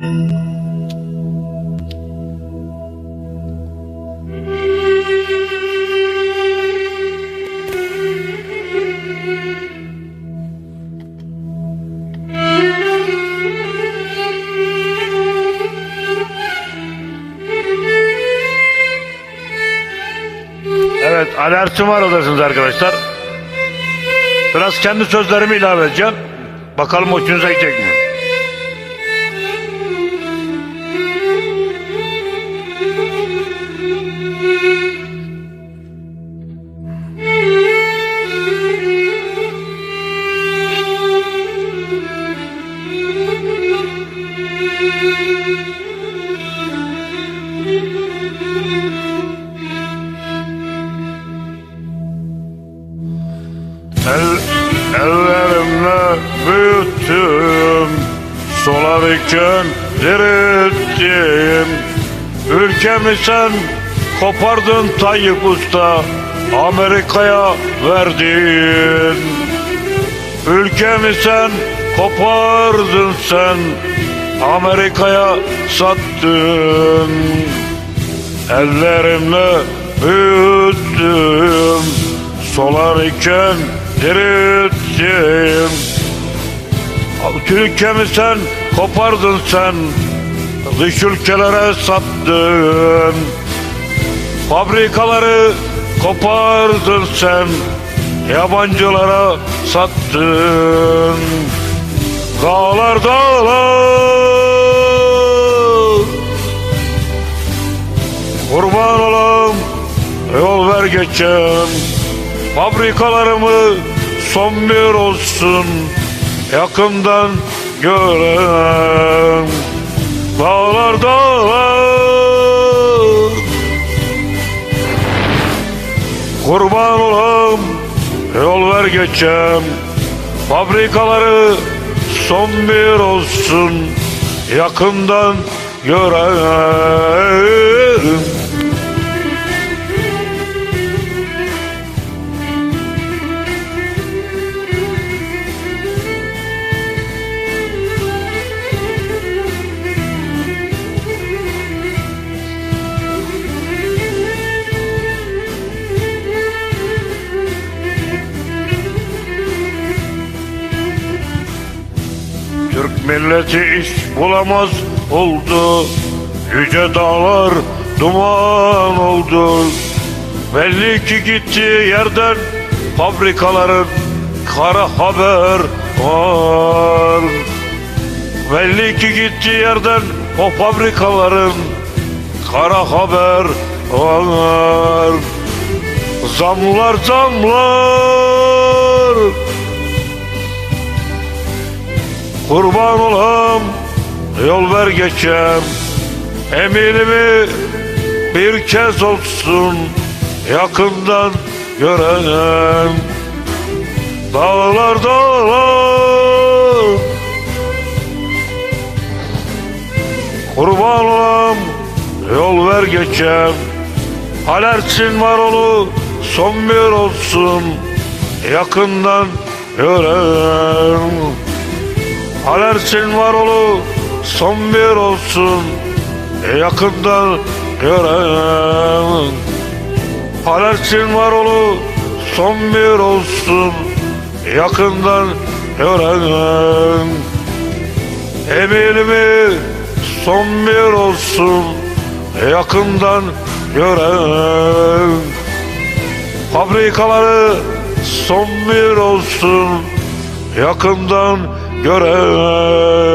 Evet alertim var odasınız arkadaşlar. Biraz kendi sözlerimi ilave edeceğim. Bakalım hoşunuza gidecek mi? Solarken dirittim Ülkemi sen kopardın Tayyip Usta Amerika'ya verdin. Ülkemi sen kopardın sen Amerika'ya sattın. Ellerimle büyüttüm Solar iken dirittim Ülkemi sen kopardın sen Dış ülkelere sattın. Fabrikaları kopardın sen Yabancılara sattın. Dağlar dağlar. Kurban olam yol ver geçem Fabrikalarımı son bir olsun. Yakından görem Dağlar dağlar. Kurban olam yol ver geçem Fabrikaları son bir olsun Yakından görem Türk milleti iş bulamaz oldu. Yüce dağlar duman oldu. Belli ki gittiği yerden fabrikaların kara haber var. Belli ki gittiği yerden o fabrikaların kara haber var. Zamlar zamlar Kurban olam yol ver geçem. Eminimi bir kez olsun yakından gören Dağlar dağlar. Kurban olam yol ver geçem. Alertin var olu son bir olsun yakından gören Alersin var olu son bir olsun. Yakından gören. Alersin var olu son bir olsun. Yakından gören. Eminimi son bir olsun. Yakından gören. Fabrikaları son bir olsun. Yakından gören görev.